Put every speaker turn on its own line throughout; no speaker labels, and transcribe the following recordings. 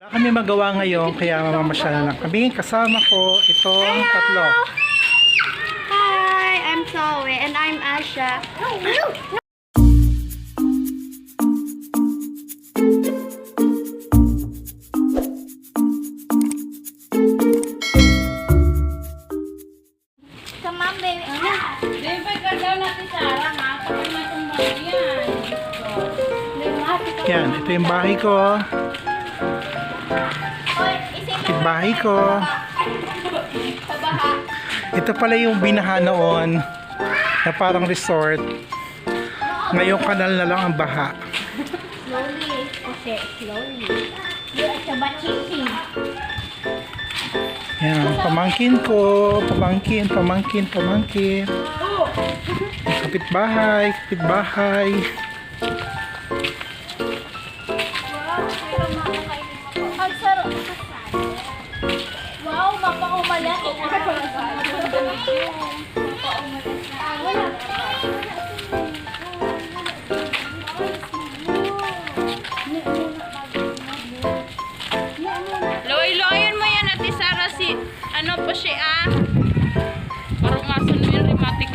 Wala kami magawa ngayon, kaya mamamasyal na lang kami. Kasama ko itong tatlo.
Hi, I'm Zoe and I'm Asha. Come on, baby.
Siyempre, gagaw natin sa arang ha. Kapag matumbang yan.
Yan, ito yung bahay ko. Bahay ko. Ito pala yung binaha noon na parang resort. Ngayong kanal na lang ang baha.
Slowly. Okay, slowly.
Yan, pamangkin ko. Pamangkin, pamangkin, pamangkin. Kapitbahay, kapitbahay.
Wow, mapakumalaki.
Loy-loyan mo yan, Ate Sara, si... Ano po siya ah? Parang masun mo yung rheumatic.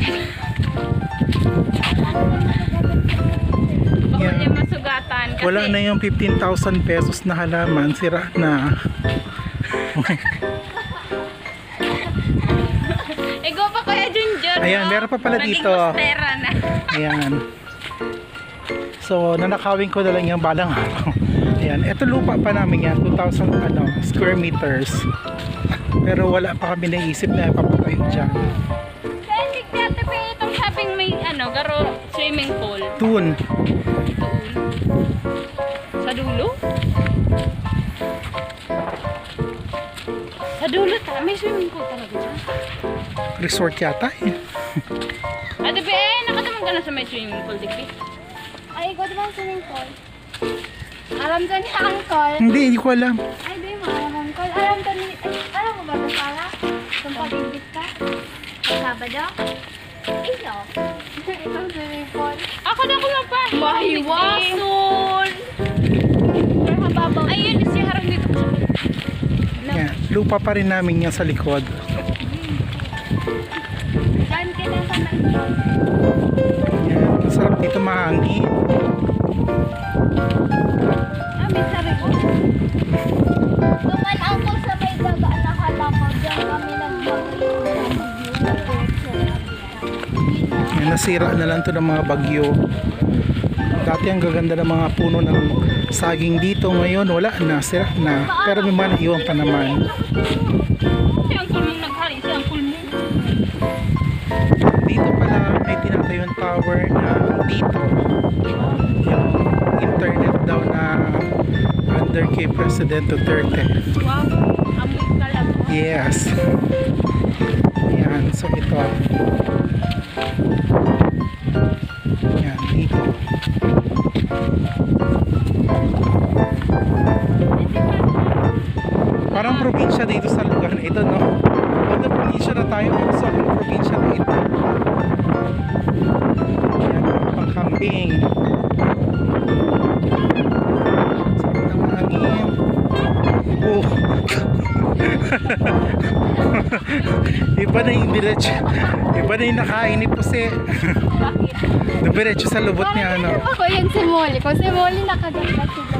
Baka niya masugatan. Kasi,
Wala na yung 15,000 pesos na halaman. Sira na. Ayan, meron pa pala dito.
na.
Ayan. So, nanakawin ko na lang yung balang araw. Ayan. Ito lupa pa namin yan. 2,000 ano, square meters. Pero wala pa kami naisip na papatayo dyan.
Dati pa itong sabing may ano, garo swimming pool.
Tun.
Sa dulo? Sa dulo ta, may swimming pool talaga dyan.
Resort yata eh.
Ka na sa may swimming pool, Dikbi.
Ay, ikaw diba ang swimming pool? Alam to ni Uncle.
Hindi, hindi ko alam.
Ay, di mo alam, Uncle. Alam to ni... Ay, alam mo ba ito para? Kung pag-ibig ka? Sabado? Iyo. Itong swimming pool.
Ako na ko lang pa.
Mahiwason! Pero mababaw.
Ayun, si harang dito sa
Yan. Lupa pa rin namin yan sa likod.
Saan ka na sa
dito mahangin.
Ah, may sabi ko. Tuman ako sa may daga na halakaw. Diyan kami nag-bagyo.
Yan, nasira na lang to ng mga bagyo. Dati ang gaganda ng mga puno ng saging dito. Ngayon, wala na. Sira na. Pero may mga naiwan pa naman. Kay President Duterte.
Wow, amoy ka lang.
Yes. Yan. So ito. Yan. Dito. Parang probinsya dito sa lugar na ito, no? Ito probinsya na tayo. So, probinsya na ito. Yan. Pang diretso. Iba na yung nakain ni Puse. Diretso sa lubot niya, ano.
Ako yung si Molly. Kung si Molly nakaganda sila.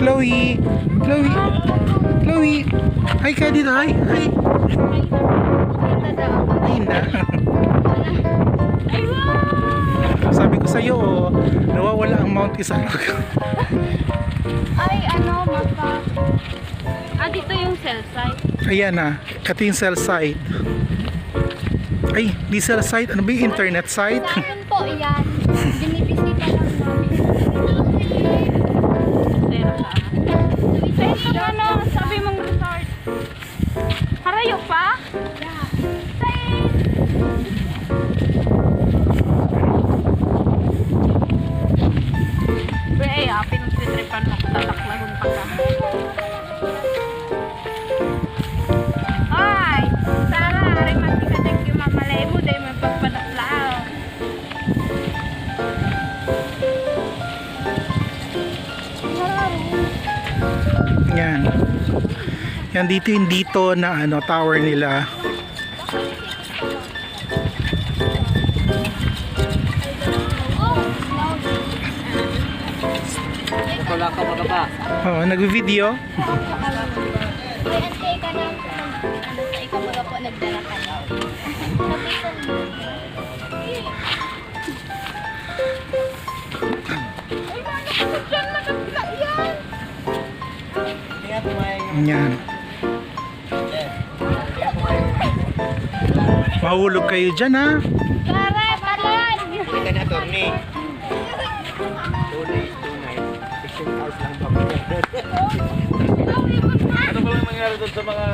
Chloe! Chloe! Chloe! Hi ka dito, hi! Hi! Hi na. Sabi ko sa'yo, oh, nawawala ang Mount Isarog.
Ay, ano, maka.
Ah, dito yung cell site.
Ayan na, ito yung cell site. Ay, di cell site, ano ba yung internet site?
Sa akin po, yan.
Ati ka mama Lebo dahil may pagpanaklaw.
Yan. Yan dito yung dito na ano tower nila.
Wala ka magaba.
Oh, nagvi-video
magagla yan.
Yan. Mahulog kayo dyan ha.
Pare, palan!
Hindi na, days, two nights. 16 hours lang ba? ano ba yung mangyari doon sa mga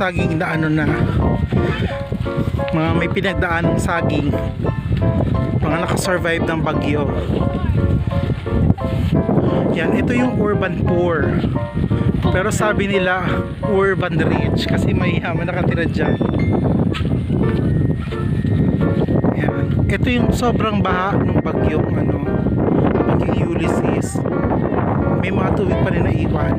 saging na ano na. Mga may pinagdaan ng saging. Mga nakasurvive ng bagyo. Yan, ito yung urban poor. Pero sabi nila urban rich kasi may yaman nakatira dyan. Yan. Ito yung sobrang baha ng bagyong ano, bagyong Ulysses. May mga tubig pa rin naiwan.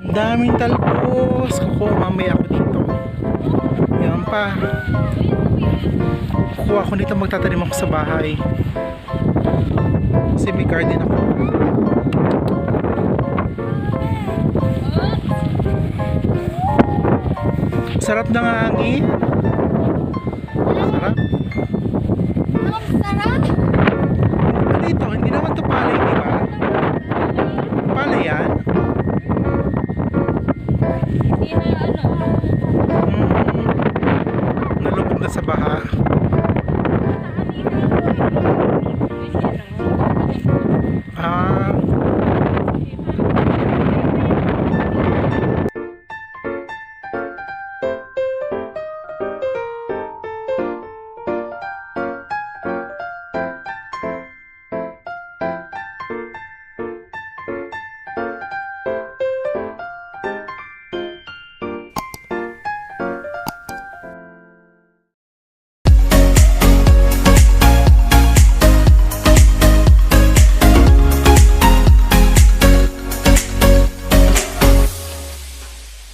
Daming talbos. Kukuha mamaya ako dito. Yan pa. Kukuha ako dito magtatanim ako sa bahay. Kasi may garden ako. Sarap ng hangin. Sarap. car.